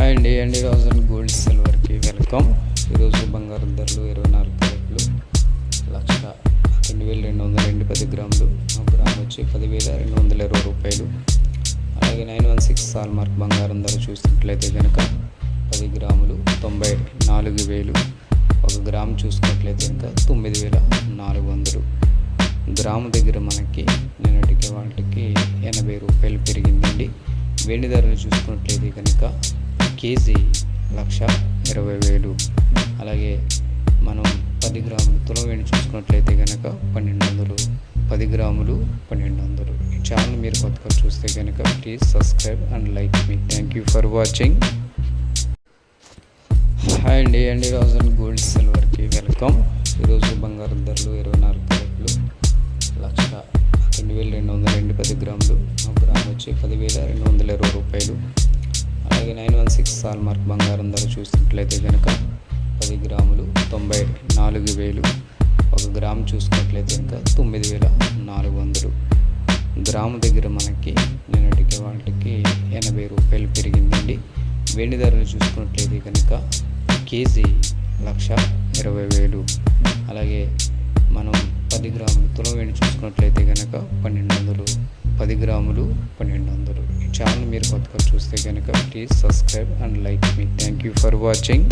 Hi అండి అండి రోజన్ gold సిల్వర్కి welcome ఈరోజు బంగారం ధరలు ఇరవై నాలుగు క్యారెట్లు లక్ష రెండు వేల రెండు వందల రెండు పది గ్రాములు. ఒక గ్రామ్ వచ్చి పదివేల రెండు వందల ఇరవై రూపాయలు. అలాగే నైన్ వన్ సిక్స్ సాల్ మార్క్ బంగారం ధర చూసినట్లయితే కనుక పది గ్రాములు తొంభై నాలుగు వేలు. ఒక గ్రామ్ చూసుకున్నట్లయితే కనుక తొమ్మిది వేల నాలుగు వందలు. గ్రాము దగ్గర మనకి నిన్నటికి వాటికి ఎనభై రూపాయలు పెరిగిందండి. వెండి ధరలు చూసుకున్నట్లయితే కనుక కేజీ లక్ష ఇరవై వేలు. అలాగే మనం పది గ్రాములు తులం చూసుకున్నట్లయితే కనుక పన్నెండు వందలు పది గ్రాములు పన్నెండు వందలు ఈ ఛానల్ మీరు కొత్తగా చూస్తే కనుక please subscribe and like me thank you for watching hi అండి అండి రాజన్ గోల్డ్ సిల్వర్కి వెల్కమ్. ఈరోజు బంగారం ధరలు ఇరవై నాలుగు క్యారెట్లు లక్ష రెండు వేల రెండు వందల రెండు పది గ్రాములు. ఒక గ్రామ్ వచ్చి పదివేల రెండు వందల ఇరవై రూపాయలు. అలాగే నైన్ వన్ సిక్స్ సాల్ మార్క్ బంగారం ధర చూసినట్లయితే కనుక పది గ్రాములు తొంభై నాలుగు వేలు. ఒక గ్రాము చూసుకున్నట్లయితే కనుక తొమ్మిది వేల నాలుగు వందలు. గ్రాము దగ్గర మనకి నిన్నటికి వాటికి ఎనభై రూపాయలు పెరిగిందండి. వెండి ధరలు చూసుకున్నట్లయితే కనుక కేజీ లక్ష ఇరవై వేలు. అలాగే మనం పది గ్రాములు తులం వెండి చూసుకున్నట్లయితే కనుక పన్నెండు వందలు పది గ్రాములు పన్నెండు వందలు. ఈ ఛానల్ మీరు కొత్తగా చూస్తే కనుక ప్లీజ్ సబ్స్క్రైబ్ అండ్ లైక్ మీ థ్యాంక్ యూ ఫర్ వాచింగ్